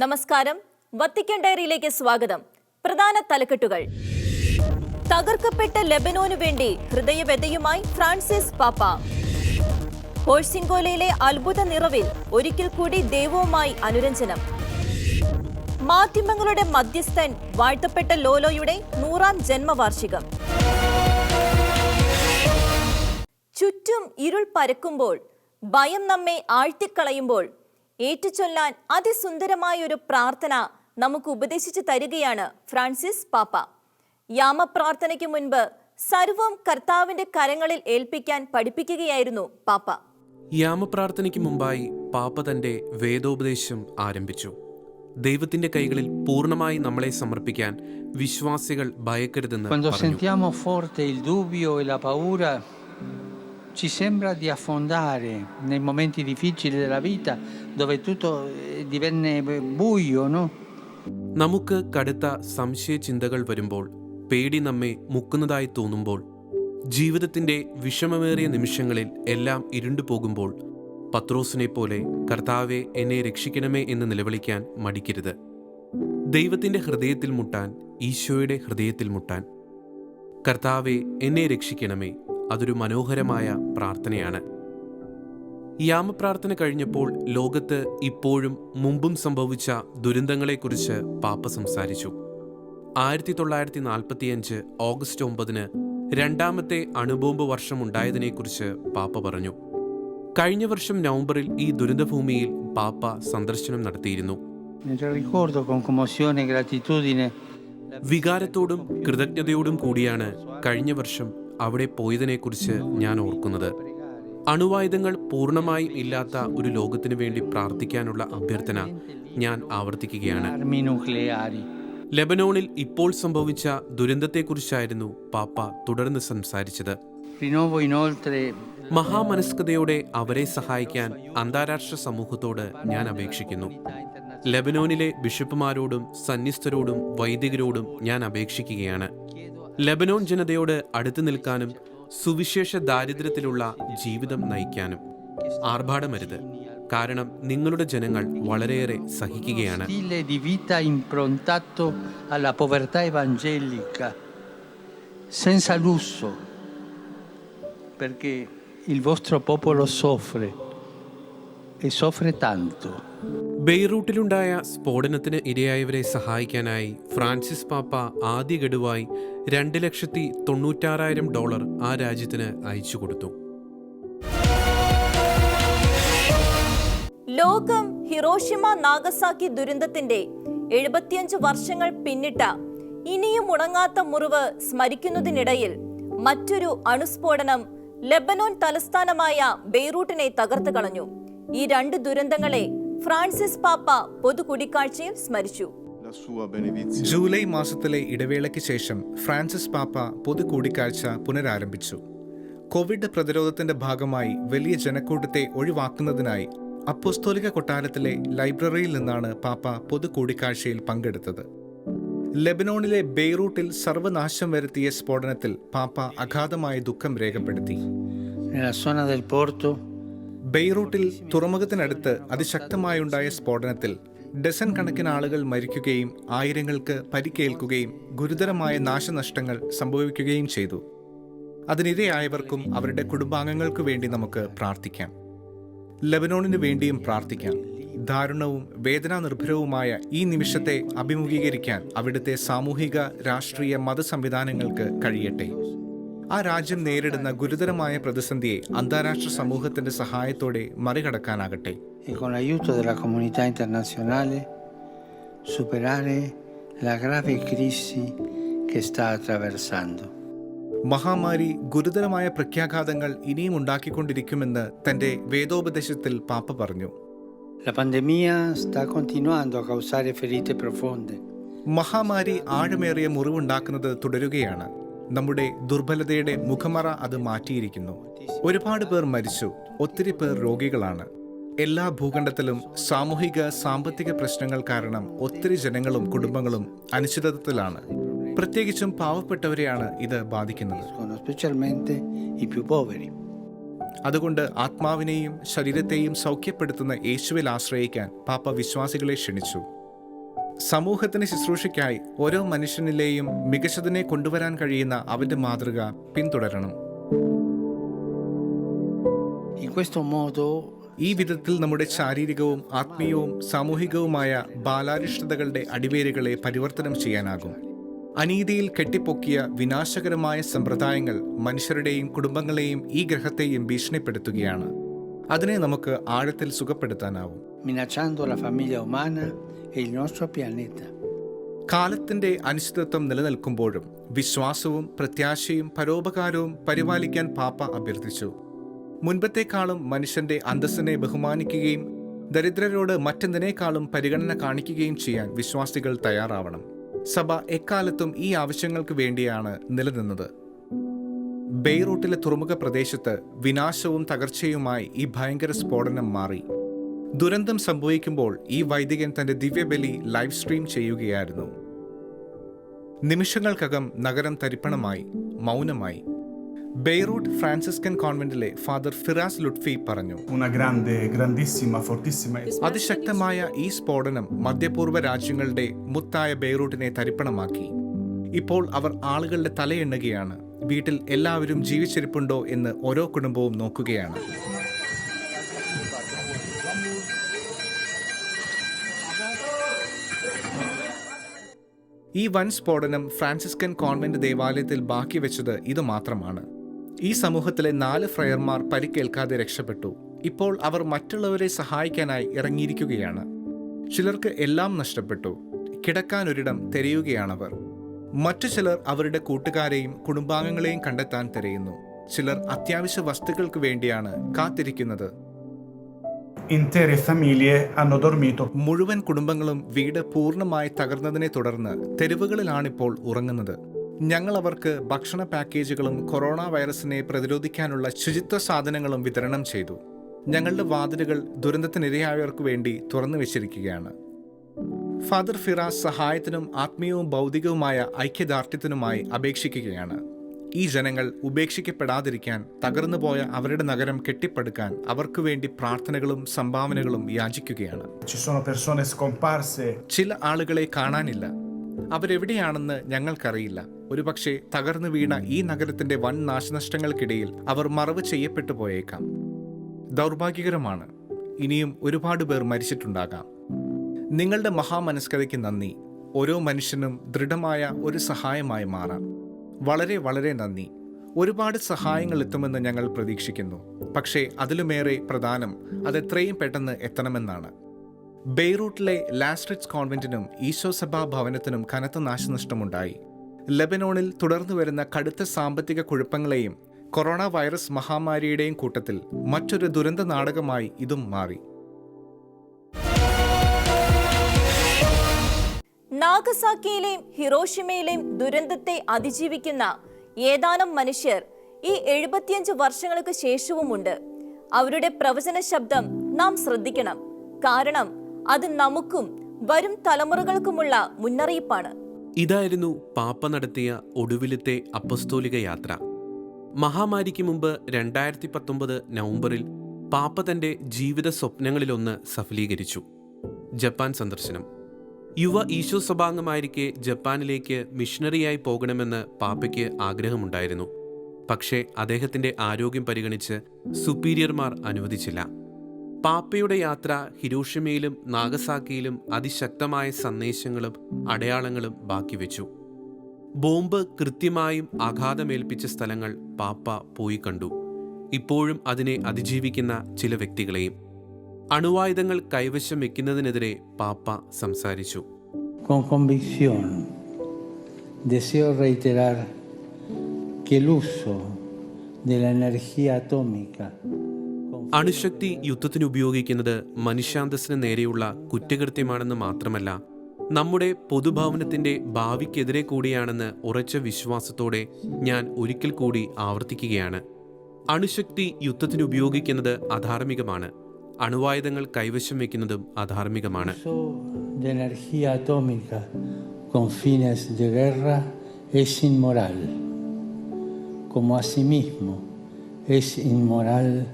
നമസ്കാരം. വത്തിക്കൻ ഡയറിയിലേക്ക് സ്വാഗതം. പ്രധാന തലക്കെട്ടുകൾ. തകർക്കപ്പെട്ട ലെബനോനു വേണ്ടി ഹൃദയവ്യതയുമായി ഫ്രാൻസിസ് പാപ്പ. ഹോഴ്സിംഗോലയിലെ അത്ഭുത നിറവിൽ ഒരിക്കൽ കൂടി ദൈവവുമായി അനുരഞ്ജനം. മാധ്യമങ്ങളുടെ മധ്യസ്ഥൻ വാഴ്ത്തപ്പെട്ട ലോലോയുടെ നൂറാം ജന്മവാർഷികം. ചുറ്റും ഇരുൾ പരക്കുമ്പോൾ ഭയം നമ്മെ ആഴ്ത്തിക്കളയുമ്പോൾ ഏറ്റുചൊല്ലാൻ അതിസുന്ദരമായ ഒരു പ്രാർത്ഥന നമുക്ക് ഉപദേശിച്ചു തരികയാണ് ഫ്രാൻസിസ് പാപ്പ. യാമപ്രാർത്ഥനയ്ക്ക് മുൻപ് സർവം കർത്താവിന്റെ കരങ്ങളിൽ ഏൽപ്പിക്കാൻ പഠിപ്പിക്കുകയായിരുന്നു പാപ്പ. യാമപ്രാർത്ഥനയ്ക്ക് മുമ്പായി പാപ്പ തന്റെ വേദോപദേശം ആരംഭിച്ചു. ദൈവത്തിന്റെ കൈകളിൽ പൂർണമായി നമ്മളെ സമർപ്പിക്കാൻ വിശ്വാസികൾ ഭയക്കരുതെന്ന് Ci sembra di affondare nei momenti difficili della vita dove tutto eh, divenne buio, no? നമുക്ക് കടുത്ത സംശയ ചിന്തകൾ വരുമ്പോൾ പേടി നമ്മെ മുക്കുന്നതായി തോന്നുമ്പോൾ ജീവിതത്തിന്റെ വിഷമമേറിയ നിമിഷങ്ങളിൽ എല്ലാം ഇരുണ്ടു പോകുമ്പോൾ പത്രോസിനെ പോലെ കർത്താവെ എന്നെ രക്ഷിക്കണമേ എന്ന് നിലവിളിക്കാൻ മടിക്കരുത്. ദൈവത്തിന്റെ ഹൃദയത്തിൽ മുട്ടാൻ ഈശോയുടെ ഹൃദയത്തിൽ മുട്ടാൻ. കർത്താവെ എന്നെ രക്ഷിക്കണമേ. അതൊരു മനോഹരമായ പ്രാർത്ഥനയാണ്. യാമപ്രാർത്ഥന കഴിഞ്ഞപ്പോൾ ലോകത്ത് ഇപ്പോഴും മുമ്പും സംഭവിച്ച ദുരന്തങ്ങളെക്കുറിച്ച് പാപ്പ സംസാരിച്ചു. ആയിരത്തി തൊള്ളായിരത്തി നാൽപ്പത്തിയഞ്ച് ഓഗസ്റ്റ് ഒമ്പതിന് രണ്ടാമത്തെ അണുബോംബ് വർഷം ഉണ്ടായതിനെക്കുറിച്ച് പാപ്പ പറഞ്ഞു. കഴിഞ്ഞ വർഷം നവംബറിൽ ഈ ദുരന്തഭൂമിയിൽ പാപ്പ സന്ദർശനം നടത്തിയിരുന്നു. വികാരത്തോടും കൃതജ്ഞതയോടും കൂടിയാണ് കഴിഞ്ഞ വർഷം അവിടെ പോയതിനെക്കുറിച്ച് ഞാൻ ഓർക്കുന്നത്. അണുവായുധങ്ങൾ പൂർണമായും ഇല്ലാത്ത ഒരു ലോകത്തിനു വേണ്ടി പ്രാർത്ഥിക്കാനുള്ള അഭ്യർത്ഥന ഞാൻ ആവർത്തിക്കുകയാണ്. ലെബനോണിൽ ഇപ്പോൾ സംഭവിച്ച ദുരന്തത്തെക്കുറിച്ചായിരുന്നു പാപ്പ തുടർന്ന് സംസാരിച്ചത്. മഹാമനസ്കതയോടെ അവരെ സഹായിക്കാൻ അന്താരാഷ്ട്ര സമൂഹത്തോട് ഞാൻ അപേക്ഷിക്കുന്നു. ലെബനോനിലെ ബിഷപ്പുമാരോടും സന്യസ്തരോടും വൈദികരോടും ഞാൻ അപേക്ഷിക്കുകയാണ്. ലബനോൺ ജനതയോട് അടുത്തു നിൽക്കാനും സുവിശേഷ ദാരിദ്ര്യത്തിലുള്ള ജീവിതം നയിക്കാനും ആർഭാടമരുത്. കാരണം നിങ്ങളുടെ ജനങ്ങൾ വളരെയേറെ സഹിക്കുകയാണ്. ബെയ്റൂട്ടിലുണ്ടായ സ്ഫോടനത്തിന് ഇരയായവരെ സഹായിക്കാനായി ഫ്രാൻസിസ് പാപ്പ ആദ്യ ഗഡുവായി രണ്ട് ലക്ഷത്തി തൊണ്ണൂറ്റാറായിരം ഡോളർ ആ രാജ്യത്തിന് അയച്ചു കൊടുത്തു. ലോകം ഹിറോഷിമ നാഗസാക്കി ദുരന്തത്തിന്റെ എഴുപത്തിയഞ്ച് വർഷങ്ങൾ പിന്നിട്ട ഇനിയും ഉണങ്ങാത്ത മുറിവ് സ്മരിക്കുന്നതിനിടയിൽ മറ്റൊരു അണുസ്ഫോടനം ലെബനോൻ തലസ്ഥാനമായ ബെയ്റൂട്ടിനെ തകർത്ത് കളഞ്ഞു. ഈ രണ്ട് ദുരന്തങ്ങളെ ഫ്രാൻസിസ് പാപ്പ പൊതുകൂടിക്കാഴ്ചയിൽ സ്മരിച്ചു. ജൂലൈ മാസത്തിലെ ഇടവേളയ്ക്ക് ശേഷം ഫ്രാൻസിസ് പാപ്പ പൊതു കൂടിക്കാഴ്ച പുനരാരംഭിച്ചു. കോവിഡ് പ്രതിരോധത്തിന്റെ ഭാഗമായി വലിയ ജനക്കൂട്ടത്തെ ഒഴിവാക്കുന്നതിനായി അപ്പോസ്തോലിക കൊട്ടാരത്തിലെ ലൈബ്രറിയിൽ നിന്നാണ് പാപ്പ പൊതു കൂടിക്കാഴ്ചയിൽ പങ്കെടുത്തത്. ലെബനോണിലെ ബെയ്റൂട്ടിൽ സർവനാശം വരുത്തിയ സ്ഫോടനത്തിൽ പാപ്പ അഗാധമായ ദുഃഖം രേഖപ്പെടുത്തി. ബെയ്റൂട്ടിൽ തുറമുഖത്തിനടുത്ത് അതിശക്തമായുണ്ടായ സ്ഫോടനത്തിൽ ഡസൻ കണക്കിന് ആളുകൾ മരിക്കുകയും ആയിരങ്ങൾക്ക് പരിക്കേൽക്കുകയും ഗുരുതരമായ നാശനഷ്ടങ്ങൾ സംഭവിക്കുകയും ചെയ്തു. അതിനിരയായവർക്കും അവരുടെ കുടുംബാംഗങ്ങൾക്കു വേണ്ടി നമുക്ക് പ്രാർത്ഥിക്കാം. ലബനോണിനു വേണ്ടിയും പ്രാർത്ഥിക്കാം. ദാരുണവും വേദനാനിർഭരവുമായ ഈ നിമിഷത്തെ അഭിമുഖീകരിക്കാൻ അവിടുത്തെ സാമൂഹിക രാഷ്ട്രീയ മത സംവിധാനങ്ങൾക്ക് കഴിയട്ടെ. ആ രാജ്യം നേരിടുന്ന ഗുരുതരമായ പ്രതിസന്ധിയെ അന്താരാഷ്ട്ര സമൂഹത്തിന്റെ സഹായത്തോടെ മറികടക്കാനാകട്ടെ e sta attraversando. മഹാമാരി ഗുരുതരമായ പ്രത്യാഘാതങ്ങൾ ഇനിയും ഉണ്ടാക്കിക്കൊണ്ടിരിക്കുമെന്ന് തന്റെ വേദോപദേശത്തിൽ പാപ്പ പറഞ്ഞു La pandemia sta continuando a causare ferite profonde. മഹാമാരി ആഴമേറിയ മുറിവുണ്ടാക്കുന്നത് തുടരുകയാണ് നമ്മുടെ ദുർബലതയുടെ മുഖമറ അത് മാറ്റിയിരിക്കുന്നു. ഒരുപാട് പേർ മരിച്ചു. ഒത്തിരി പേർ രോഗികളാണ്. എല്ലാ ഭൂഖണ്ഡത്തിലും സാമൂഹിക സാമ്പത്തിക പ്രശ്നങ്ങൾ കാരണം ഒത്തിരി ജനങ്ങളും കുടുംബങ്ങളും അനിശ്ചിതത്വത്തിലാണ്. പ്രത്യേകിച്ചും പാവപ്പെട്ടവരെയാണ് ഇത് ബാധിക്കുന്നത്. അതുകൊണ്ട് ആത്മാവിനെയും ശരീരത്തെയും സൗഖ്യപ്പെടുത്തുന്ന യേശുവിൽ ആശ്രയിക്കാൻ പാപ്പ വിശ്വാസികളെ ക്ഷണിച്ചു. സമൂഹത്തിന് ശുശ്രൂഷയ്ക്കായി ഓരോ മനുഷ്യനിലെയും മികച്ചതിനെ കൊണ്ടുവരാൻ കഴിയുന്ന അവന്റെ മാതൃക പിന്തുടരണം. ഈ വിധത്തിൽ നമ്മുടെ ശാരീരികവും ആത്മീയവും സാമൂഹികവുമായ ബാലാരിഷ്ടതകളുടെ അടിവേരുകളെ പരിവർത്തനം ചെയ്യാനാകും. അനീതിയിൽ കെട്ടിപ്പൊക്കിയ വിനാശകരമായ സമ്പ്രദായങ്ങൾ മനുഷ്യരുടെയും കുടുംബങ്ങളെയും ഈ ഗ്രഹത്തെയും ഭീഷണിപ്പെടുത്തുകയാണ്. അതിനെ നമുക്ക് ആഴത്തിൽ സുഖപ്പെടുത്താനാവും. കാലത്തിന്റെ അനിശ്ചിതത്വം നിലനിൽക്കുമ്പോഴും വിശ്വാസവും പ്രത്യാശയും പരോപകാരവും പരിപാലിക്കാൻ പാപ്പ അഭ്യർത്ഥിച്ചു. മുൻപത്തേക്കാളും മനുഷ്യന്റെ അന്തസ്സിനെ ബഹുമാനിക്കുകയും ദരിദ്രരോട് മറ്റെന്തിനേക്കാളും പരിഗണന കാണിക്കുകയും ചെയ്യാൻ വിശ്വാസികൾ തയ്യാറാവണം. സഭ എക്കാലത്തും ഈ ആവശ്യങ്ങൾക്ക് വേണ്ടിയാണ് നിലനിന്നത്. ബെയ്റൂട്ടിലെ തുറമുഖ പ്രദേശത്ത് വിനാശവും തകർച്ചയുമായി ഈ ഭയങ്കര സ്ഫോടനം മാറി. ദുരന്തം സംഭവിക്കുമ്പോൾ ഈ വൈദികൻ തന്റെ ദിവ്യബലി ലൈവ് സ്ട്രീം ചെയ്യുകയായിരുന്നു. നിമിഷങ്ങൾക്കകം നഗരം തരിപ്പണമായി മൗനമായി. ബെയ്റൂട്ട് ഫ്രാൻസിസ്കൻ കോൺവെന്റിലെ ഫാദർ ഫിറാസ് ലുട്ഫി പറഞ്ഞു. അതിശക്തമായ ഈ സ്ഫോടനം മധ്യപൂർവ രാജ്യങ്ങളുടെ മുത്തായ ബെയ്റൂട്ടിനെ തരിപ്പണമാക്കി. ഇപ്പോൾ അവർ ആളുകളുടെ തലയെണ്ണുകയാണ്. വീട്ടിൽ എല്ലാവരും ജീവിച്ചിരിപ്പുണ്ടോ എന്ന് ഓരോ കുടുംബവും നോക്കുകയാണ്. ഈ വൻ സ്ഫോടനം ഫ്രാൻസിസ്കൻ കോൺവെന്റ് ദേവാലയത്തിൽ ബാക്കി വെച്ചത് ഇത് മാത്രമാണ്. ഈ സമൂഹത്തിലെ നാല് ഫ്രയർമാർ പരിക്കേൽക്കാതെ രക്ഷപ്പെട്ടു. ഇപ്പോൾ അവർ മറ്റുള്ളവരെ സഹായിക്കാനായി ഇറങ്ങിയിരിക്കുകയാണ്. ചിലർക്ക് എല്ലാം നഷ്ടപ്പെട്ടു. കിടക്കാനൊരിടം തിരയുകയാണവർ. മറ്റു ചിലർ അവരുടെ കൂട്ടുകാരെയും കുടുംബാംഗങ്ങളെയും കണ്ടെത്താൻ തിരയുന്നു. ചിലർ അത്യാവശ്യ വസ്തുക്കൾക്ക് വേണ്ടിയാണ് കാത്തിരിക്കുന്നത്. Intere hanno dormito. മുഴുവൻ കുടുംബങ്ങളും വീട് പൂർണമായി തകർന്നതിനെ തുടർന്ന് തെരുവുകളിലാണിപ്പോൾ ഉറങ്ങുന്നത്. ഞങ്ങൾ അവർക്ക് ഭക്ഷണ പാക്കേജുകളും കൊറോണ വൈറസിനെ പ്രതിരോധിക്കാനുള്ള ശുചിത്വ സാധനങ്ങളും വിതരണം ചെയ്തു. ഞങ്ങളുടെ വാതിലുകൾ ദുരന്തത്തിനിരയായവർക്ക് വേണ്ടി തുറന്നു വെച്ചിരിക്കുകയാണ്. ഫാദർ ഫിറാസ് സഹായത്തിനും ആത്മീയവും ഭൗതികവുമായ ഐക്യദാർഢ്യത്തിനുമായി അപേക്ഷിക്കുകയാണ്. ഈ ജനങ്ങൾ ഉപേക്ഷിക്കപ്പെടാതിരിക്കാൻ തകർന്നുപോയ അവരുടെ നഗരം കെട്ടിപ്പടുക്കാൻ അവർക്ക് വേണ്ടി പ്രാർത്ഥനകളും സംഭാവനകളും യാചിക്കുകയാണ്. ചില ആളുകളെ കാണാനില്ല. അവരെവിടെയാണെന്ന് ഞങ്ങൾക്കറിയില്ല. ഒരുപക്ഷെ തകർന്നു വീണ ഈ നഗരത്തിന്റെ വൻ നാശനഷ്ടങ്ങൾക്കിടയിൽ അവർ മറവ് ചെയ്യപ്പെട്ടു പോയേക്കാം. ദൗർഭാഗ്യകരമാണ്. ഇനിയും ഒരുപാട് പേർ മരിച്ചിട്ടുണ്ടാകാം. നിങ്ങളുടെ മഹാമനസ്കതയ്ക്ക് നന്ദി. ഓരോ മനുഷ്യനും ദൃഢമായ ഒരു സഹായമായി മാറാം. വളരെ വളരെ നന്ദി. ഒരുപാട് സഹായങ്ങൾ എത്തുമെന്ന് ഞങ്ങൾ പ്രതീക്ഷിക്കുന്നു. പക്ഷേ അതിലുമേറെ പ്രധാനം അത് എത്രയും പെട്ടെന്ന് എത്തണമെന്നാണ്. ബെയ്റൂട്ടിലെ ലാസ്ട്രിറ്റ്സ് കോൺവെന്റിനും ഈശോ സഭാ ഭവനത്തിനും കനത്ത നാശനഷ്ടമുണ്ടായി. ലെബനോണിൽ തുടർന്നു വരുന്ന കടുത്ത സാമ്പത്തിക കുഴപ്പങ്ങളെയും കൊറോണ വൈറസ് മഹാമാരിയുടെയും കൂട്ടത്തിൽ മറ്റൊരു ദുരന്ത നാടകമായി ഇതും മാറി. നാഗസാക്കിയിലെയും ഹിറോഷിമയിലെയും ദുരന്തത്തെ അതിജീവിക്കുന്ന ഏതാനും മനുഷ്യർ ഈ എഴുപത്തിയഞ്ച് വർഷങ്ങൾക്ക് ശേഷവുമുണ്ട്. അവരുടെ പ്രവചന ശബ്ദം നാം ശ്രദ്ധിക്കണം. കാരണം അത് നമുക്കും വരും തലമുറകൾക്കുമുള്ള മുന്നറിയിപ്പാണ്. ഇതായിരുന്നു പാപ്പ നടത്തിയ ഒടുവിലത്തെ അപ്പസ്തോലിക യാത്ര. മഹാമാരിക്ക് മുമ്പ് രണ്ടായിരത്തി പത്തൊമ്പത് നവംബറിൽ പാപ്പ തന്റെ ജീവിത സ്വപ്നങ്ങളിലൊന്ന് സഫലീകരിച്ചു. ജപ്പാൻ സന്ദർശനം. യുവ ഈശോ സഭാംഗമായിരിക്കെ ജപ്പാനിലേക്ക് മിഷണറിയായി പോകണമെന്ന് പാപ്പയ്ക്ക് ആഗ്രഹമുണ്ടായിരുന്നു. പക്ഷേ അദ്ദേഹത്തിന്റെ ആരോഗ്യം പരിഗണിച്ച് സുപ്പീരിയർമാർ അനുവദിച്ചില്ല. പാപ്പയുടെ യാത്ര ഹിരോഷിമയിലും നാഗസാക്കിയിലും അതിശക്തമായ സന്ദേശങ്ങളും അടയാളങ്ങളും ബാക്കി വെച്ചു. ബോംബ് കൃത്യമായും ആഘാതമേൽപ്പിച്ച സ്ഥലങ്ങൾ പാപ്പ പോയി കണ്ടു. ഇപ്പോഴും അതിനെ അതിജീവിക്കുന്ന ചില വ്യക്തികളെയും. അണുവായുധങ്ങൾ കൈവശം വെക്കുന്നതിനെതിരെ പാപ്പ സംസാരിച്ചു. Con convicción deseo reiterar que el uso de la energía atómica അണുശക്തി യുദ്ധത്തിന് ഉപയോഗിക്കുന്നത് മനുഷ്യാന്തസ്സിന് നേരെയുള്ള കുറ്റകൃത്യമാണെന്ന് മാത്രമല്ല നമ്മുടെ പൊതുഭവനത്തിന്റെ ഭാവിക്കെതിരെ കൂടിയാണെന്ന് ഉറച്ച വിശ്വാസത്തോടെ ഞാൻ ഒരിക്കൽ കൂടി ആവർത്തിക്കുകയാണ്. അണുശക്തി യുദ്ധത്തിന് ഉപയോഗിക്കുന്നത് അധാർമികമാണ്. അണുവായുധങ്ങൾ കൈവശം വയ്ക്കുന്നതും അധാർമികമാണ്. Como asimismo es inmoral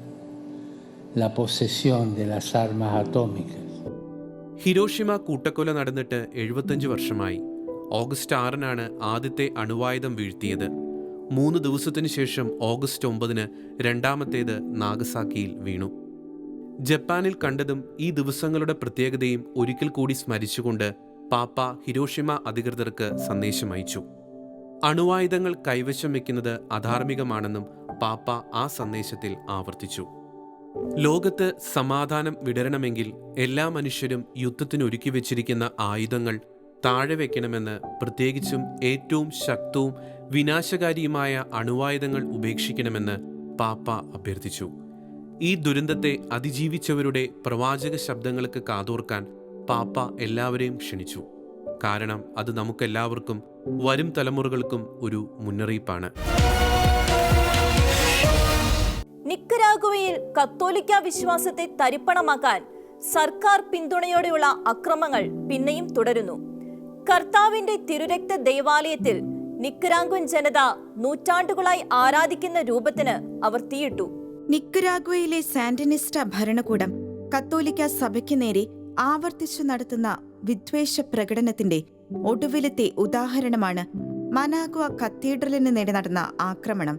la posesión de las armas atómicas. Hiroshima കൂട്ടക്കൊല നടന്നിട്ട് എഴുപത്തഞ്ച് വർഷമായി. ഓഗസ്റ്റ് ആറിനാണ് ആദ്യത്തെ അണുവായുധം വീഴ്ത്തിയത്. മൂന്ന് ദിവസത്തിനു ശേഷം ഓഗസ്റ്റ് ഒമ്പതിന് രണ്ടാമത്തേത് നാഗസാക്കിയിൽ വീണു. ജപ്പാനിൽ കണ്ടതും ഈ ദിവസങ്ങളുടെ പ്രത്യേകതയും ഒരിക്കൽ കൂടി സ്മരിച്ചുകൊണ്ട് പാപ്പ ഹിരോഷിമ അധികൃതർക്ക് സന്ദേശം അയച്ചു. അണുവായുധങ്ങൾ കൈവശം വയ്ക്കുന്നത് അധാർമികമാണെന്നും പാപ്പ ആ സന്ദേശത്തിൽ ആവർത്തിച്ചു. ലോകത്ത് സമാധാനം വിടരണമെങ്കിൽ എല്ലാ മനുഷ്യരും യുദ്ധത്തിന് ഒരുക്കി വെച്ചിരിക്കുന്ന ആയുധങ്ങൾ താഴെ വയ്ക്കണമെന്ന് പ്രത്യേകിച്ചും ഏറ്റവും ശക്തവും വിനാശകാരിയുമായ അണുവായുധങ്ങൾ ഉപേക്ഷിക്കണമെന്ന് പാപ്പ അഭ്യർത്ഥിച്ചു. ഈ ദുരന്തത്തെ അതിജീവിച്ചവരുടെ പ്രവാചക ശബ്ദങ്ങൾക്ക് കാതോർക്കാൻ പാപ്പ എല്ലാവരെയും ക്ഷണിച്ചു. കാരണം അത് നമുക്കെല്ലാവർക്കും വരും തലമുറകൾക്കും ഒരു മുന്നറിയിപ്പാണ്. നിക്കരാഗുവയിൽ കത്തോലിക്ക വിശ്വാസത്തെ തരിപ്പണമാക്കാൻ സർക്കാർ പിന്തുണയോടെയുള്ള അക്രമങ്ങൾ പിന്നെയും തുടരുന്നു. കർത്താവിന്റെ തിരുരക്ത ദേവാലയത്തിൽ നിക്കരാങ്കുൻ ജനത നൂറ്റാണ്ടുകളായി ആരാധിക്കുന്ന രൂപത്തിന് അവർ തീയിട്ടു. നിക്കരാഗ്വയിലെ സാന്റനിസ്റ്റ ഭരണകൂടം കത്തോലിക്ക സഭയ്ക്ക് നേരെ ആവർത്തിച്ചു നടത്തുന്ന വിദ്വേഷ പ്രകടനത്തിന്റെ ഒടുവിലത്തെ ഉദാഹരണമാണ് മനാഗ്വ കത്തീഡ്രലിന് നേരെ നടന്ന ആക്രമണം.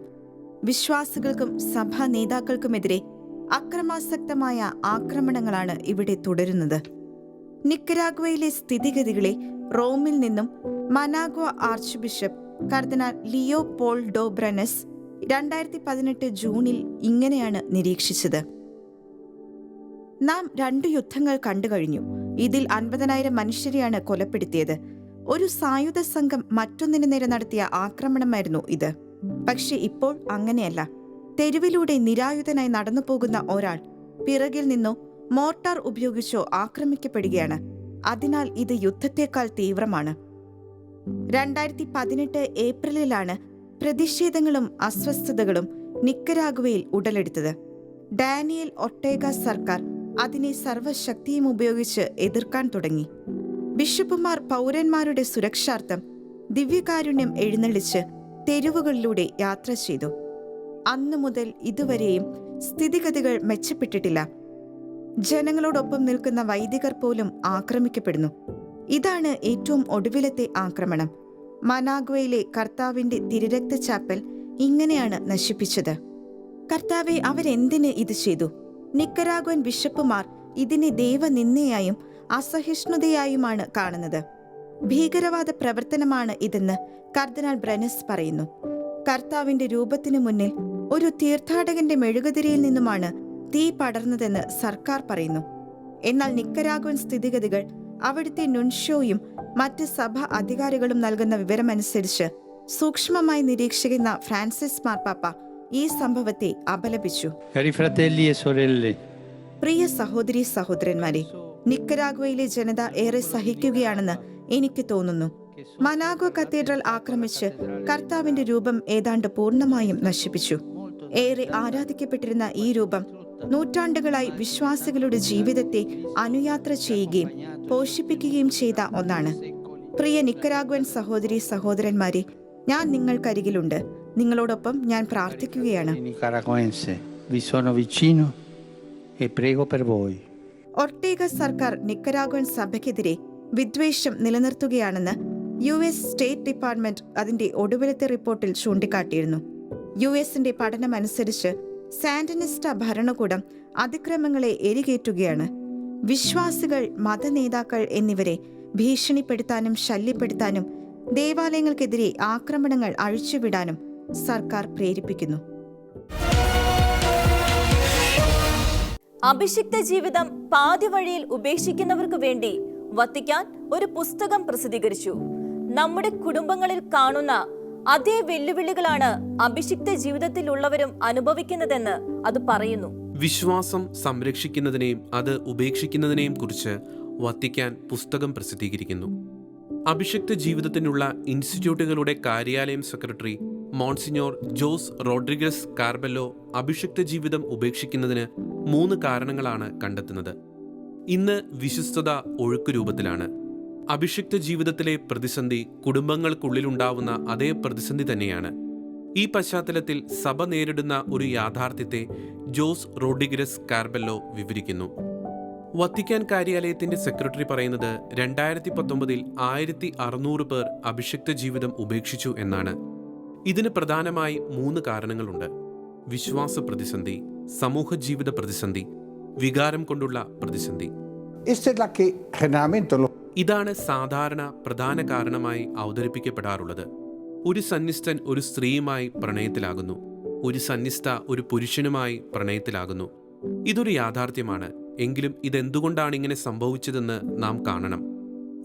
വിശ്വാസികൾക്കും സഭാ നേതാക്കൾക്കുമെതിരെ അക്രമാസക്തമായ ആക്രമണങ്ങളാണ് ഇവിടെ തുടരുന്നത്. നിക്കരാഗ്വയിലെ സ്ഥിതിഗതികളെ റോമിൽ നിന്നും മനാഗ്വ ആർച്ച് ബിഷപ്പ് കർദിനാൾ ലിയോ പോൾ ഡോബ്രനസ് രണ്ടായിരത്തി പതിനെട്ട് ജൂണിൽ ഇങ്ങനെയാണ് നിരീക്ഷിച്ചത്. നാം രണ്ടു യുദ്ധങ്ങൾ കണ്ടു കഴിഞ്ഞു. ഇതിൽ അൻപതിനായിരം മനുഷ്യരെയാണ് കൊലപ്പെടുത്തിയത്. ഒരു സായുധ സംഘം മറ്റൊന്നിനു നേരെ നടത്തിയ ആക്രമണമായിരുന്നു ഇത്. പക്ഷെ ഇപ്പോൾ അങ്ങനെയല്ല. തെരുവിലൂടെ നിരായുധനായി നടന്നു പോകുന്ന ഒരാൾ പിറകിൽ നിന്നോ മോർട്ടാർ ഉപയോഗിച്ചോ ആക്രമിക്കപ്പെടുകയാണ്. അതിനാൽ ഇത് യുദ്ധത്തേക്കാൾ തീവ്രമാണ്. രണ്ടായിരത്തി പതിനെട്ട് ഏപ്രിലിലാണ് പ്രതിഷേധങ്ങളും അസ്വസ്ഥതകളും നിക്കരാഗുവയിൽ ഉടലെടുത്തത്. ഡാനിയൽ ഒട്ടേഗ സർക്കാർ അതിനെ സർവശക്തിയും ഉപയോഗിച്ച് എതിർക്കാൻ തുടങ്ങി. ബിഷപ്പുമാർ പൗരന്മാരുടെ സുരക്ഷാർത്ഥം ദിവ്യകാരുണ്യം എഴുന്നള്ളിച്ച് തെരുവുകളിലൂടെ യാത്ര ചെയ്തു. അന്നു മുതൽ ഇതുവരെയും സ്ഥിതിഗതികൾ മെച്ചപ്പെട്ടിട്ടില്ല. ജനങ്ങളോടൊപ്പം നിൽക്കുന്ന വൈദികർ പോലും ആക്രമിക്കപ്പെടുന്നു. ഇതാണ് ഏറ്റവും ഒടുവിലത്തെ ആക്രമണം. മനാഗ്വയിലെ കർത്താവിന്റെ തിരുരക്ത ചാപ്പൽ ഇങ്ങനെയാണ് നശിപ്പിച്ചത്. കർത്താവെ അവരെന്തിന് ഇത് ചെയ്തു? നിക്കരാഗ്വൻ ബിഷപ്പുമാർ ഇതിനെ ദൈവനിന്ദയായും അസഹിഷ്ണുതയായുമാണ് കാണുന്നത്. ഭീകരവാദ പ്രവർത്തനമാണ് ഇതെന്ന് കർദിനാൾ ബ്രനസ് പറയുന്നു. കർത്താവിന്റെ രൂപത്തിനു മുന്നിൽ ഒരു തീർത്ഥാടകന്റെ മെഴുകുതിരിയിൽ നിന്നുമാണ് തീ പടർന്നതെന്ന് സർക്കാർ പറയുന്നു. എന്നാൽ നിക്കരാഗ്വൻ സ്ഥിതിഗതികൾ അവിടുത്തെ നുൻഷോയും മറ്റ് സഭ അധികാരികളും നൽകുന്ന വിവരമനുസരിച്ച് സൂക്ഷ്മമായി നിരീക്ഷിക്കുന്ന ഫ്രാൻസിസ് മാർപ്പാപ്പ ഈ സംഭവത്തെ അപലപിച്ചു. E പ്രിയ സഹോദരി സഹോദരന്മാരെ നിക്കരാഗ്വയിലെ ജനത ഏറെ സഹിക്കുകയാണെന്ന് എനിക്ക് തോന്നുന്നു. മനാഗോ കത്തീഡ്രൽ ആക്രമിച്ച് കർത്താവിന്റെ രൂപം ഏതാണ്ട് പൂർണമായും നശിപ്പിച്ചു. ഏറെ ആരാധിക്കപ്പെട്ടിരുന്ന ഈ രൂപം നൂറ്റാണ്ടുകളായി വിശ്വാസികളുടെ ജീവിതത്തെ അനുയാത്ര ചെയ്യുകയും പോഷിപ്പിക്കുകയും ചെയ്ത ഒന്നാണ്. പ്രിയ നിക്കരാഗുവൻ സഹോദരി സഹോദരന്മാരെ ഞാൻ നിങ്ങൾക്കരികിലുണ്ട്. നിങ്ങളോടൊപ്പം ഞാൻ പ്രാർത്ഥിക്കുകയാണ്. ഒർട്ടേഗ സർക്കാർ നിക്കരാഗ്വൻ സഭയ്ക്കെതിരെ വിദ്വേഷം നിലനിർത്തുകയാണെന്ന് യു എസ് സ്റ്റേറ്റ് ഡിപ്പാർട്ട്മെന്റ് അതിന്റെ ഒടുവിലത്തെ റിപ്പോർട്ടിൽ ചൂണ്ടിക്കാട്ടിയിരുന്നു. യു എസിന്റെ പഠനമനുസരിച്ച് സാന്റനിസ്റ്റ ഭരണകൂടം അതിക്രമങ്ങളെ എരികേറ്റുകയാണ്. വിശ്വാസികൾ മതനേതാക്കൾ എന്നിവരെ ഭീഷണിപ്പെടുത്താനും ശല്യപ്പെടുത്താനും ദേവാലയങ്ങൾക്കെതിരെ ആക്രമണങ്ങൾ അഴിച്ചുവിടാനും സർക്കാർ പ്രേരിപ്പിക്കുന്നു. അഭിഷിക്ത ജീവിതം പാതിവഴിയിൽ ഉപേക്ഷിക്കുന്നവർക്ക് വേണ്ടി വത്തിക്കാൻ ഒരു പുസ്തകം പ്രസിദ്ധീകരിച്ചു. നമ്മുടെ കുടുംബങ്ങളിൽ കാണുന്ന അതേ വെല്ലുവിളികളാണ് അഭിഷിക്ത ജീവിതത്തിലുള്ളവരും അനുഭവിക്കുന്നതെന്ന് അത് പറയുന്നു. വിശ്വാസം സംരക്ഷിക്കുന്നതിനെയും അത് ഉപേക്ഷിക്കുന്നതിനെയും കുറിച്ച് വത്തിക്കാൻ പുസ്തകം പ്രസിദ്ധീകരിക്കുന്നു. അഭിഷിക്ത ജീവിതത്തിനുള്ള ഇൻസ്റ്റിറ്റ്യൂട്ടുകളുടെ കാര്യാലയം secretary monsignor Jose Rodriguez Carballo അഭിഷിക്ത ജീവിതം ഉപേക്ഷിക്കുന്നതിന് മൂന്ന് കാരണങ്ങളാണ് കണ്ടെത്തുന്നത്. ഇന്ന് വിശ്വസ്തത ഒഴുക്ക് രൂപത്തിലാണ്. അഭിഷിക്ത ജീവിതത്തിലെ പ്രതിസന്ധി കുടുംബങ്ങൾക്കുള്ളിലുണ്ടാവുന്ന അതേ പ്രതിസന്ധി തന്നെയാണ്. ഈ പശ്ചാത്തലത്തിൽ സഭ നേരിടുന്ന ഒരു യാഥാർത്ഥ്യത്തെ ജോസ് റോഡിഗ്രസ് കാർബെല്ലോ വിവരിക്കുന്നു. വത്തിക്കാൻ കാര്യാലയത്തിന്റെ സെക്രട്ടറി പറയുന്നത് രണ്ടായിരത്തി പത്തൊമ്പതിൽ ആയിരത്തി അറുന്നൂറ് പേർ അഭിഷിക്ത ജീവിതം ഉപേക്ഷിച്ചു എന്നാണ്. ഇതിന് പ്രധാനമായി മൂന്ന് കാരണങ്ങളുണ്ട്. വിശ്വാസ പ്രതിസന്ധി സമൂഹ ജീവിത പ്രതിസന്ധി വികാരം കൊണ്ടുള്ള പ്രതിസന്ധി. ഇതാണ് സാധാരണ പ്രധാന കാരണമായി അവതരിപ്പിക്കപ്പെടാറുള്ളത്. ഒരു സന്യസ്തൻ ഒരു സ്ത്രീയുമായി പ്രണയത്തിലാകുന്നു. ഒരു സന്നിസ്ഥ ഒരു പുരുഷനുമായി പ്രണയത്തിലാകുന്നു. ഇതൊരു യാഥാർത്ഥ്യമാണ്. എങ്കിലും ഇതെന്തുകൊണ്ടാണ് ഇങ്ങനെ സംഭവിച്ചതെന്ന് നാം കാണണം.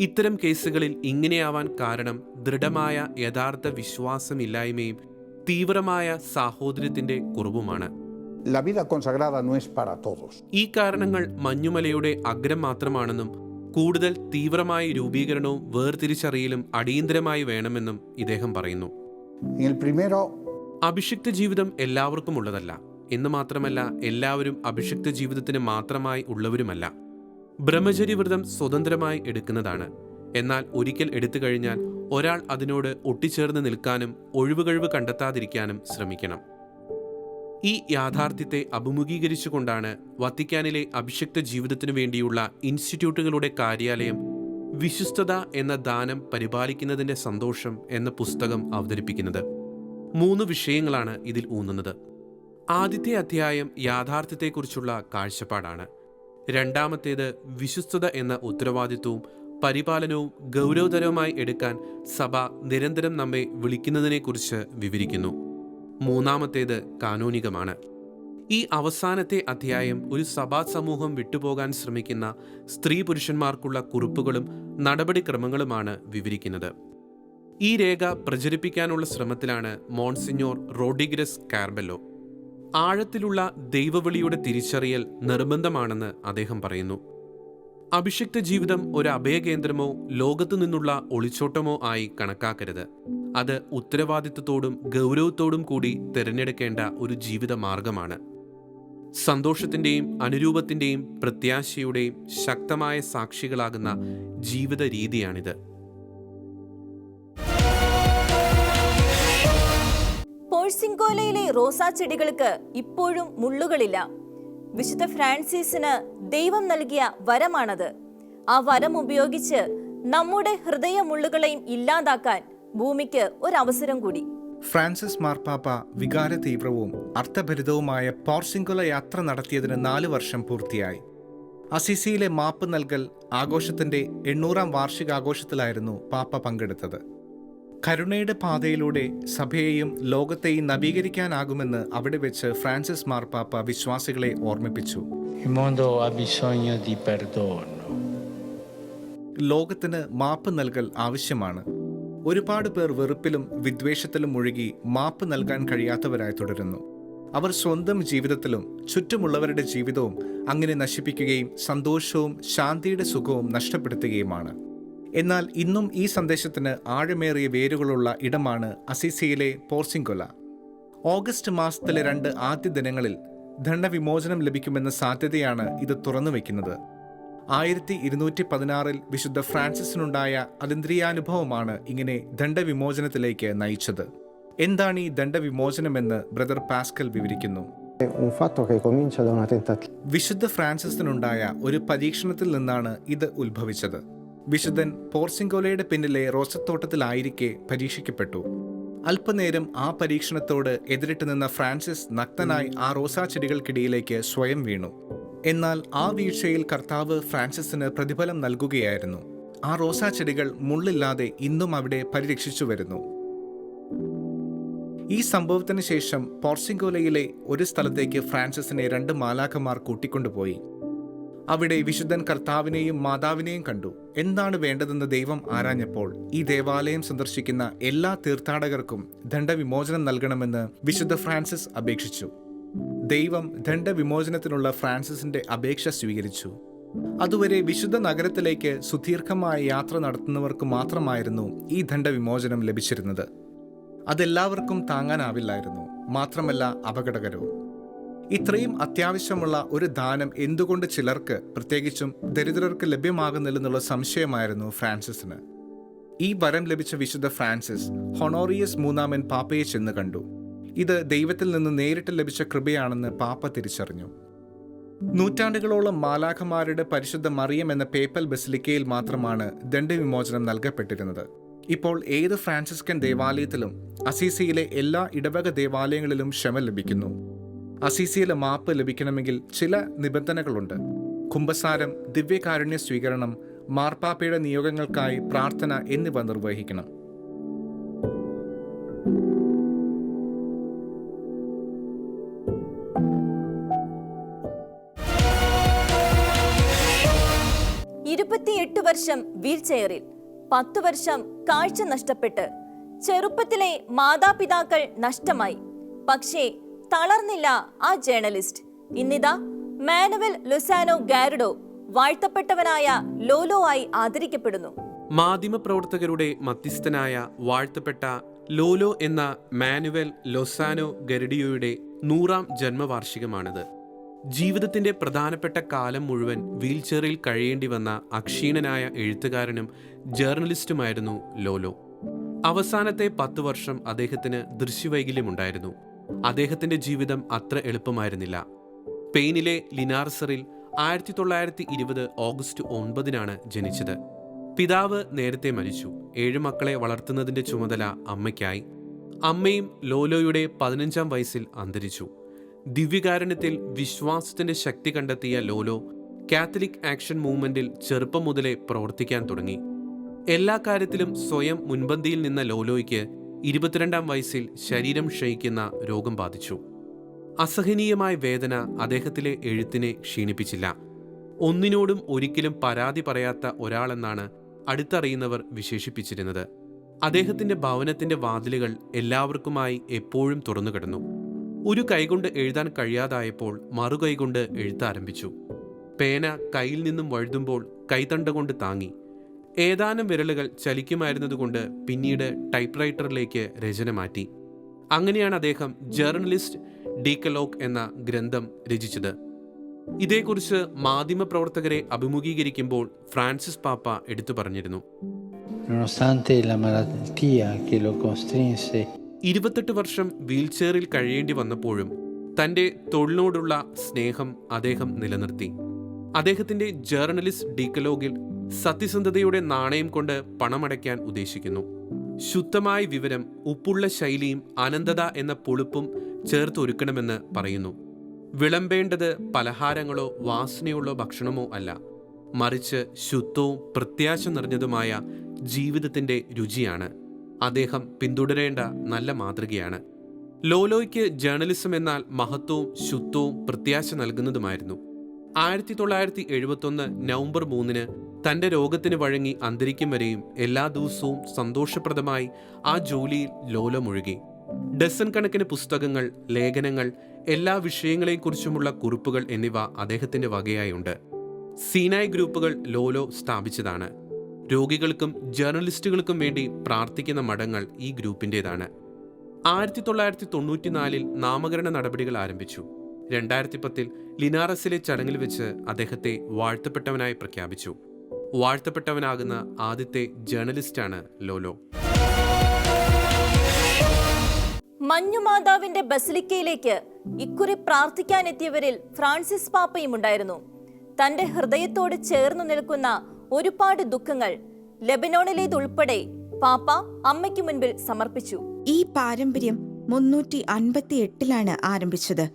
ഇത്തരം കേസുകളിൽ ഇങ്ങനെയാവാൻ കാരണം ദൃഢമായ യഥാർത്ഥ വിശ്വാസമില്ലായ്മയും തീവ്രമായ സാഹോദര്യത്തിന്റെ കുറവുമാണ്. ഈ കാരണങ്ങൾ മഞ്ഞുമലയുടെ അഗ്രം മാത്രമാണെന്നും കൂടുതൽ തീവ്രമായ രൂപീകരണവും വേർതിരിച്ചറിയലും അടിയന്തരമായി വേണമെന്നും ഇദ്ദേഹം പറയുന്നു. അഭിഷിക്ത ജീവിതം എല്ലാവർക്കും ഉള്ളതല്ല. എന്ന് മാത്രമല്ല എല്ലാവരും അഭിഷിക്ത ജീവിതത്തിന് മാത്രമായി ഉള്ളവരുമല്ല. ബ്രഹ്മചര്യവ്രതം സ്വതന്ത്രമായി എടുക്കുന്നതാണ്. എന്നാൽ ഒരിക്കൽ എടുത്തു കഴിഞ്ഞാൽ ഒരാൾ അതിനോട് ഒട്ടിച്ചേർന്ന് നിൽക്കാനും ഒഴിവുകഴിവ് കണ്ടെത്താതിരിക്കാനും ശ്രമിക്കണം. ഈ യാഥാർത്ഥ്യത്തെ അഭിമുഖീകരിച്ചുകൊണ്ടാണ് വത്തിക്കാനിലെ അഭിഷക്ത ജീവിതത്തിനു വേണ്ടിയുള്ള ഇൻസ്റ്റിറ്റ്യൂട്ടുകളുടെ കാര്യാലയം വിശ്വസ്തത എന്ന ദാനം പരിപാലിക്കുന്നതിന്റെ സന്തോഷം എന്ന പുസ്തകം അവതരിപ്പിക്കുന്നത്. മൂന്ന് വിഷയങ്ങളാണ് ഇതിൽ ഊന്നുന്നത്. ആദ്യത്തെ അധ്യായം യാഥാർത്ഥ്യത്തെക്കുറിച്ചുള്ള കാഴ്ചപ്പാടാണ്. രണ്ടാമത്തേത് വിശ്വസ്തത എന്ന ഉത്തരവാദിത്വവും പരിപാലനവും ഗൗരവതരവുമായി എടുക്കാൻ സഭ നിരന്തരം നമ്മെ വിളിക്കുന്നതിനെക്കുറിച്ച് വിവരിക്കുന്നു. മൂന്നാമത്തേത് കാനോനികമാണ്. ഈ അവസാനത്തെ അധ്യായം ഒരു സഭാ സമൂഹം വിട്ടുപോകാൻ ശ്രമിക്കുന്ന സ്ത്രീ പുരുഷന്മാർക്കുള്ള കുറിപ്പുകളും നടപടിക്രമങ്ങളുമാണ് വിവരിക്കുന്നത്. ഈ രേഖ പ്രചരിപ്പിക്കാനുള്ള ശ്രമത്തിലാണ് മോൺസിഞ്ഞോർ റോഡിഗ്രസ് കാർബെല്ലോ. ആഴത്തിലുള്ള ദൈവവിളിയുടെ തിരിച്ചറിയൽ നിർബന്ധമാണെന്ന് അദ്ദേഹം പറയുന്നു. അഭിഷിക്ത ജീവിതം ഒരു അഭയകേന്ദ്രമോ ലോകത്തു നിന്നുള്ള ഒളിച്ചോട്ടമോ ആയി കണക്കാക്കരുത്. അത് ഉത്തരവാദിത്വത്തോടും ഗൗരവത്തോടും കൂടി തിരഞ്ഞെടുക്കേണ്ട ഒരു ജീവിത മാർഗമാണ് സന്തോഷത്തിന്റെയും അനുരൂപത്തിന്റെയും പ്രത്യാശയുടെയും ശക്തമായ സാക്ഷികളാകുന്ന ജീവിത രീതിയാണിത് പോഴ്സിങ്കോലയിലെ റോസാ ചെടികൾക്ക് ഇപ്പോഴും മുള്ളുകളില്ല. വിശുദ്ധ ഫ്രാൻസിസിന് ദൈവം നൽകിയ വരമാണത്. ആ വരം ഉപയോഗിച്ച് നമ്മുടെ ഹൃദയ മുള്ളുകളെയും ഇല്ലാതാക്കാൻ ഭൂമിക്ക് ഒരു അവസരം കൂടി. ഫ്രാൻസിസ് മാർപ്പാപ്പ വികാര തീവ്രവും അർത്ഥഭരിതവുമായ പോർസിംഗുല യാത്ര നടത്തിയതിന് നാല് വർഷം പൂർത്തിയായി. അസിസിയിലെ മാപ്പ് നൽകൽ ആഘോഷത്തിന്റെ എണ്ണൂറാം വാർഷികാഘോഷത്തിലായിരുന്നു പാപ്പ പങ്കെടുത്തത്. കരുണയുടെ പാതയിലൂടെ സഭയെയും ലോകത്തെയും നവീകരിക്കാനാകുമെന്ന് അവിടെ വെച്ച് ഫ്രാൻസിസ് മാർപ്പാപ്പ വിശ്വാസികളെ ഓർമ്മിപ്പിച്ചു. ലോകത്തിന് മാപ്പ് നൽകൽ ആവശ്യമാണ്. ഒരുപാട് പേർ വെറുപ്പിലും വിദ്വേഷത്തിലും മുഴുകി മാപ്പ് നൽകാൻ കഴിയാത്തവരായി തുടരുന്നു. അവർ സ്വന്തം ജീവിതത്തിലും ചുറ്റുമുള്ളവരുടെ ജീവിതവും അങ്ങനെ നശിപ്പിക്കുകയും സന്തോഷവും ശാന്തിയുടെ സുഖവും നഷ്ടപ്പെടുത്തുകയുമാണ്. എന്നാൽ ഇന്നും ഈ സന്ദേശത്തിന് ആഴമേറിയ വേരുകളുള്ള ഇടമാണ് അസിസിയിലെ പോർസിംഗൊല ഓഗസ്റ്റ് മാസത്തിലെ രണ്ട് ആദ്യ ദിനങ്ങളിൽ ധനവിമോചനം ലഭിക്കുമെന്ന സാധ്യതയാണ് ഇത് തുറന്നുവെക്കുന്നത് ആയിരത്തി ഇരുന്നൂറ്റി പതിനാറിൽ വിശുദ്ധ ഫ്രാൻസിസിനുണ്ടായ അതന്ത്രീയാനുഭവമാണ് ഇങ്ങനെ ദണ്ഡവിമോചനത്തിലേക്ക് നയിച്ചത്. എന്താണ് ഈ ദണ്ഡവിമോചനമെന്ന് ബ്രദർ പാസ്കൽ വിവരിക്കുന്നു. വിശുദ്ധ ഫ്രാൻസിസിനുണ്ടായ ഒരു പരീക്ഷണത്തിൽ നിന്നാണ് ഇത് ഉത്ഭവിച്ചത്. വിശുദ്ധൻ പോർസിംഗോലയുടെ പിന്നിലെ റോസത്തോട്ടത്തിലായിരിക്കെ പരീക്ഷിക്കപ്പെട്ടു. അല്പനേരം ആ പരീക്ഷണത്തോട് എതിരിട്ട് നിന്ന ഫ്രാൻസിസ് നഗ്നനായി ആ റോസാ ചെടികൾക്കിടയിലേക്ക് സ്വയം വീണു. എന്നാൽ ആ വീഴ്ചയിൽ കർത്താവ് ഫ്രാൻസിസിന് പ്രതിഫലം നൽകുകയായിരുന്നു. ആ റോസാ ചെടികൾ മുള്ളില്ലാതെ ഇന്നും അവിടെ പരിരക്ഷിച്ചു വരുന്നു. ഈ സംഭവത്തിന് ശേഷം പോർസിംഗോലയിലെ ഒരു സ്ഥലത്തേക്ക് ഫ്രാൻസിസിനെ രണ്ട് മാലാഖമാർ കൂട്ടിക്കൊണ്ടുപോയി. അവിടെ വിശുദ്ധൻ കർത്താവിനെയും മാതാവിനെയും കണ്ടു. എന്താണ് വേണ്ടതെന്ന് ദൈവം ആരാഞ്ഞപ്പോൾ ഈ ദേവാലയം സന്ദർശിക്കുന്ന എല്ലാ തീർത്ഥാടകർക്കും ദണ്ഡവിമോചനം നൽകണമെന്ന് വിശുദ്ധ ഫ്രാൻസിസ് അപേക്ഷിച്ചു. ദൈവം ദണ്ഡവിമോചനത്തിനുള്ള ഫ്രാൻസിസിന്റെ അപേക്ഷ സ്വീകരിച്ചു. അതുവരെ വിശുദ്ധ നഗരത്തിലേക്ക് സുദീർഘമായ യാത്ര നടത്തുന്നവർക്ക് മാത്രമായിരുന്നു ഈ ദണ്ഡവിമോചനം ലഭിച്ചിരുന്നത്. അതെല്ലാവർക്കും താങ്ങാനാവില്ലായിരുന്നു മാത്രമല്ല അപകടകരവും. ഇത്രയും അത്യാവശ്യമുള്ള ഒരു ദാനം എന്തുകൊണ്ട് ചിലർക്ക് പ്രത്യേകിച്ചും ദരിദ്രർക്ക് ലഭ്യമാകുന്നില്ലെന്നുള്ള സംശയമായിരുന്നു ഫ്രാൻസിസിന്. ഈ വരം ലഭിച്ച വിശുദ്ധ ഫ്രാൻസിസ് ഹൊണോറിയസ് മൂന്നാമൻ പാപ്പയെ ചെന്ന് കണ്ടു. ഇത് ദൈവത്തിൽ നിന്ന് നേരിട്ട് ലഭിച്ച കൃപയാണെന്ന് പാപ്പ തിരിച്ചറിഞ്ഞു. നൂറ്റാണ്ടുകളോളം മാലാഖമാരുടെ പരിശുദ്ധ മറിയം എന്ന പേപ്പൽ ബസിലിക്കയിൽ മാത്രമാണ് ദണ്ഡവിമോചനം നൽകപ്പെട്ടിരുന്നത്. ഇപ്പോൾ ഏത് ഫ്രാൻസിസ്കൻ ദേവാലയത്തിലും അസീസിയിലെ എല്ലാ ഇടവക ദേവാലയങ്ങളിലും ക്ഷമ ലഭിക്കുന്നു. അസീസിയിലെ മാപ്പ് ലഭിക്കണമെങ്കിൽ ചില നിബന്ധനകളുണ്ട്. കുംഭസാരം ദിവ്യകാരുണ്യ സ്വീകരണം മാർപ്പാപ്പയുടെ നിയോഗങ്ങൾക്കായി പ്രാർത്ഥന എന്നിവ നിർവഹിക്കണം. വർഷം വീൽചെയറിൽ പത്തു വർഷം കാഴ്ച നഷ്ടപ്പെട്ട്. ചെറുപ്പത്തിലെ മാതാപിതാക്കൾ നഷ്ടമായി. പക്ഷേ തളർന്നില്ല ആ ജേർണലിസ്റ്റ് ഇന്നിതാ മാനുവൽ ലുസാനോ ഗാരഡോ വാഴ്ത്തപ്പെട്ടവനായ ലോലോ ആയി ആദരിക്കപ്പെടുന്നു. മാധ്യമപ്രവർത്തകരുടെ മധ്യസ്ഥനായ വാഴ്ത്തപ്പെട്ട ലോലോ എന്ന മാനുവൽ ലൊസാനോ ഗരഡിയോയുടെ നൂറാം ജന്മവാർഷികമാണിത്. ജീവിതത്തിന്റെ പ്രധാനപ്പെട്ട കാലം മുഴുവൻ വീൽചെയറിൽ കഴിയേണ്ടി വന്ന അക്ഷീണനായ എഴുത്തുകാരനും ജേർണലിസ്റ്റുമായിരുന്നു ലോലോ. അവസാനത്തെ പത്ത് വർഷം അദ്ദേഹത്തിന് ദൃശ്യവൈകല്യമുണ്ടായിരുന്നു. അദ്ദേഹത്തിന്റെ ജീവിതം അത്ര എളുപ്പമായിരുന്നില്ല. സ്പെയിനിലെ ലിനാർസറിൽ ആയിരത്തി തൊള്ളായിരത്തി ഇരുപത് ഓഗസ്റ്റ് ഒൻപതിനാണ് ജനിച്ചത്. പിതാവ് നേരത്തെ മരിച്ചു. ഏഴു മക്കളെ വളർത്തുന്നതിന്റെ ചുമതല അമ്മയ്ക്കായി. അമ്മയും ലോലോയുടെ പതിനഞ്ചാം വയസ്സിൽ അന്തരിച്ചു. ദിവ്യകാരുണ്യത്തിൽ വിശ്വാസത്തിന്റെ ശക്തി കണ്ടെത്തിയ ലോലോ കാത്തലിക് ആക്ഷൻ മൂവ്മെന്റിൽ ചെറുപ്പം മുതലേ പ്രവർത്തിക്കാൻ തുടങ്ങി. എല്ലാ കാര്യത്തിലും സ്വയം മുൻപന്തിയിൽ നിന്ന ലോലോയ്ക്ക് ഇരുപത്തിരണ്ടാം വയസ്സിൽ ശരീരം ക്ഷയിക്കുന്ന രോഗം ബാധിച്ചു. അസഹനീയമായ വേദന അദ്ദേഹത്തിലെ എഴുത്തിനെ ക്ഷീണിപ്പിച്ചില്ല. ഒന്നിനോടും ഒരിക്കലും പരാതി പറയാത്ത ഒരാളെന്നാണ് അടുത്തറിയുന്നവർ വിശേഷിപ്പിച്ചിരുന്നത്. അദ്ദേഹത്തിന്റെ ഭവനത്തിന്റെ വാതിലുകൾ എല്ലാവർക്കുമായി എപ്പോഴും തുറന്നു കിടന്നു ഒരു കൈകൊണ്ട് എഴുതാൻ കഴിയാതായപ്പോൾ മറുകൈകൊണ്ട് എഴുത്താരംഭിച്ചു. പേന കയ്യിൽ നിന്നും വഴുതുമ്പോൾ കൈത്തണ്ട കൊണ്ട് താങ്ങി. ഏതാനും വിരലുകൾ ചലിക്കുമായിരുന്നതുകൊണ്ട് പിന്നീട് ടൈപ്പ് റൈറ്ററിലേക്ക് രചന മാറ്റി. അങ്ങനെയാണ് അദ്ദേഹം ജേർണലിസ്റ്റ് ഡീക്കലോഗ് എന്ന ഗ്രന്ഥം രചിച്ചത്. ഇതേക്കുറിച്ച് മാധ്യമപ്രവർത്തകരെ അഭിമുഖീകരിക്കുമ്പോൾ ഫ്രാൻസിസ് പാപ്പ എടുത്തു പറഞ്ഞിരുന്നു. Nonostante la malattia che lo costrinse ഇരുപത്തെട്ട് വർഷം വീൽചെയറിൽ കഴിയേണ്ടി വന്നപ്പോഴും തന്റെ തൊഴിലിനോടുള്ള സ്നേഹം അദ്ദേഹം നിലനിർത്തി. അദ്ദേഹത്തിന്റെ ജേർണലിസ്റ്റ് ഡീക്കലോഗിൽ സത്യസന്ധതയുടെ നാണയം കൊണ്ട് പണമടയ്ക്കാൻ ഉദ്ദേശിക്കുന്നു. ശുദ്ധമായ വിവരം ഉപ്പുള്ള ശൈലിയും അനന്തത എന്ന പൊളുപ്പും ചേർത്തൊരുക്കണമെന്ന് പറയുന്നു. വിളമ്പേണ്ടത് പലഹാരങ്ങളോ വാസനയുള്ള ഭക്ഷണമോ അല്ല. മറിച്ച് ശുദ്ധവും പ്രത്യാശ നിറഞ്ഞതുമായ ജീവിതത്തിന്റെ രുചിയാണ്. അദ്ദേഹം പിന്തുടരേണ്ട നല്ല മാതൃകയാണ്. ലോലോയ്ക്ക് ജേർണലിസം എന്നാൽ മഹത്വവും ശുദ്ധവും പ്രത്യാശ നൽകുന്നതുമായിരുന്നു. ആയിരത്തി തൊള്ളായിരത്തി എഴുപത്തൊന്ന് നവംബർ മൂന്നിന് തന്റെ രോഗത്തിന് വഴങ്ങി അന്തരിക്കും വരെയും എല്ലാ ദിവസവും സന്തോഷപ്രദമായി ആ ജോലിയിൽ ലോല മുഴുകി. ഡസൻ കണക്കിന് പുസ്തകങ്ങൾ ലേഖനങ്ങൾ എല്ലാ വിഷയങ്ങളെക്കുറിച്ചുമുള്ള കുറിപ്പുകൾ എന്നിവ അദ്ദേഹത്തിന്റെ വകയായുണ്ട്. സീനായ് ഗ്രൂപ്പുകൾ ലോലോ സ്ഥാപിച്ചതാണ്. രോഗികൾക്കും ജേർണലിസ്റ്റുകൾക്കും വേണ്ടി പ്രാർത്ഥിക്കുന്ന മഠങ്ങൾ ഈ ഗ്രൂപ്പിന്റേതാണ്. ആയിരത്തി തൊള്ളായിരത്തി തൊണ്ണൂറ്റിനാലിൽ നാമകരണ നടപടികൾ ആരംഭിച്ചു. രണ്ടായിരത്തി പത്തിൽ ലിനാറസിലെ ചടങ്ങിൽ വെച്ച് അദ്ദേഹത്തെ വാഴ്ത്തപ്പെട്ടവനായി പ്രഖ്യാപിച്ചു. വാഴ്ത്തപ്പെട്ടവനാകുന്ന ആദ്യത്തെ ജേർണലിസ്റ്റാണ് ലോലോ. മഞ്ഞുമാതാവിന്റെ ബസിലിക്കയിലേക്ക് ഇക്കുറി പ്രാർത്ഥിക്കാനെത്തിയവരിൽ ഫ്രാൻസിസ് പാപ്പയും ഉണ്ടായിരുന്നു തന്റെ ഹൃദയത്തോട് ചേർന്നു നിൽക്കുന്ന ഒരുപാട് ദുഃഖങ്ങൾ ലെബനോണിലേതുൾപ്പെടെ പാപ്പ അമ്മയ്ക്ക് മുൻപിൽ സമർപ്പിച്ചു. ഈ പാരമ്പര്യം മുന്നൂറ്റി അൻപത്തി എട്ടിലാണ് ആരംഭിച്ചത്.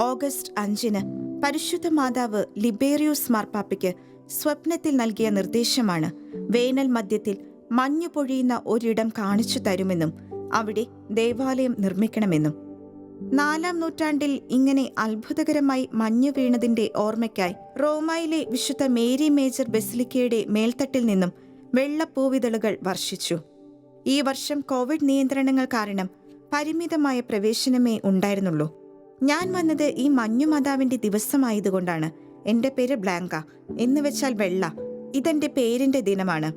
ഓഗസ്റ്റ് അഞ്ചിന് പരിശുദ്ധ മാതാവ് ലിബേറിയോസ് മാർപ്പാപ്പയ്ക്ക് സ്വപ്നത്തിൽ നൽകിയ നിർദ്ദേശമാണ് വേനൽ മധ്യത്തിൽ മഞ്ഞു പൊഴിയുന്ന ഒരിടം കാണിച്ചു തരുമെന്നും അവിടെ ദേവാലയം നിർമ്മിക്കണമെന്നും. നാലാം നൂറ്റാണ്ടിൽ ഇങ്ങനെ അത്ഭുതകരമായി മഞ്ഞു വീണതിന്റെ ഓർമ്മയ്ക്കായി റോമയിലെ വിശുദ്ധ മേരി മേജർ ബെസിലിക്കയുടെ മേൽത്തട്ടിൽ നിന്നും വെള്ളപ്പൂവിതളുകൾ വർഷിച്ചു. ഈ വർഷം കോവിഡ് നിയന്ത്രണങ്ങൾ കാരണം പരിമിതമായ പ്രവേശനമേ ഉണ്ടായിരുന്നുള്ളൂ. ഞാൻ വന്നത് ഈ മഞ്ഞുമാതാവിന്റെ ദിവസമായതുകൊണ്ടാണ്. എന്റെ പേര് ബ്ലാങ്ക. എന്ന് വെച്ചാൽ വെള്ള. ഇതെന്റെ പേരിന്റെ ദിനമാണ്.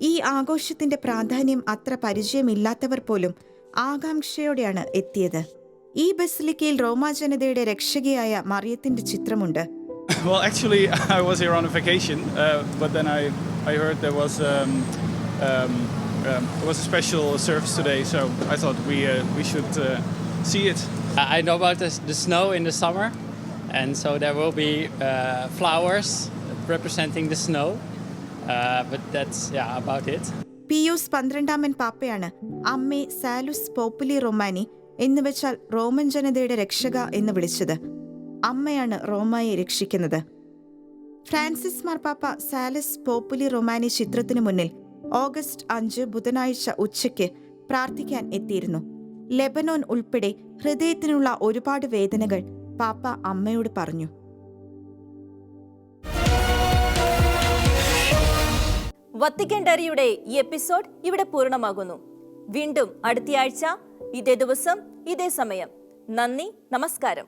ഈ ആഘോഷത്തിന്റെ പ്രാധാന്യം അത്ര പരിചയമില്ലാത്തവർ പോലും ആകാംക്ഷയോടെയാണ് എത്തിയത്. ഈ ബസിലിക്കയിൽ റോമാ ജനതയുടെ രക്ഷകയായ മറിയത്തിന്റെ ചിത്രമുണ്ട് Well, actually, I was here on a vacation, uh, but then I, I heard there was um, um, um, it was a special service today, so I thought we uh, we should uh, see it. I know about the, the snow in the summer, And so there will be uh, flowers representing the snow. Uh, but that's yeah about it. Pius പന്ത്രണ്ടാമൻ പാപ്പയാണ് അമ്മേ സാലുസ് പോപ്പുലി romaine എന്നുവെച്ചാൽ Roman ജനതയുടെ രക്ഷക എന്ന് വിളിച്ചത്. അമ്മയാണ് റോമയെ രക്ഷിക്കുന്നത്. ഫ്രാൻസിസ് മാർപ്പാപ്പ സാലസ് പോപ്പുലി റൊമാനി ചിത്രത്തിനു മുന്നിൽ ഓഗസ്റ്റ് അഞ്ച് ബുധനാഴ്ച ഉച്ചയ്ക്ക് പ്രാർത്ഥിക്കാൻ എത്തിയിരുന്നു. ലെബനോൻ ഉൾപ്പെടെ ഹൃദയത്തിനുള്ള ഒരുപാട് വേദനകൾ പാപ്പ അമ്മയോട് പറഞ്ഞു. വത്തിക്കാൻ ഡയറിയുടെ ഈ എപ്പിസോഡ് ഇവിടെ പൂർണമാകുന്നു. വീണ്ടും അടുത്തയാഴ്ച ഇതേ ദിവസം ഇതേ സമയം നന്ദി നമസ്കാരം.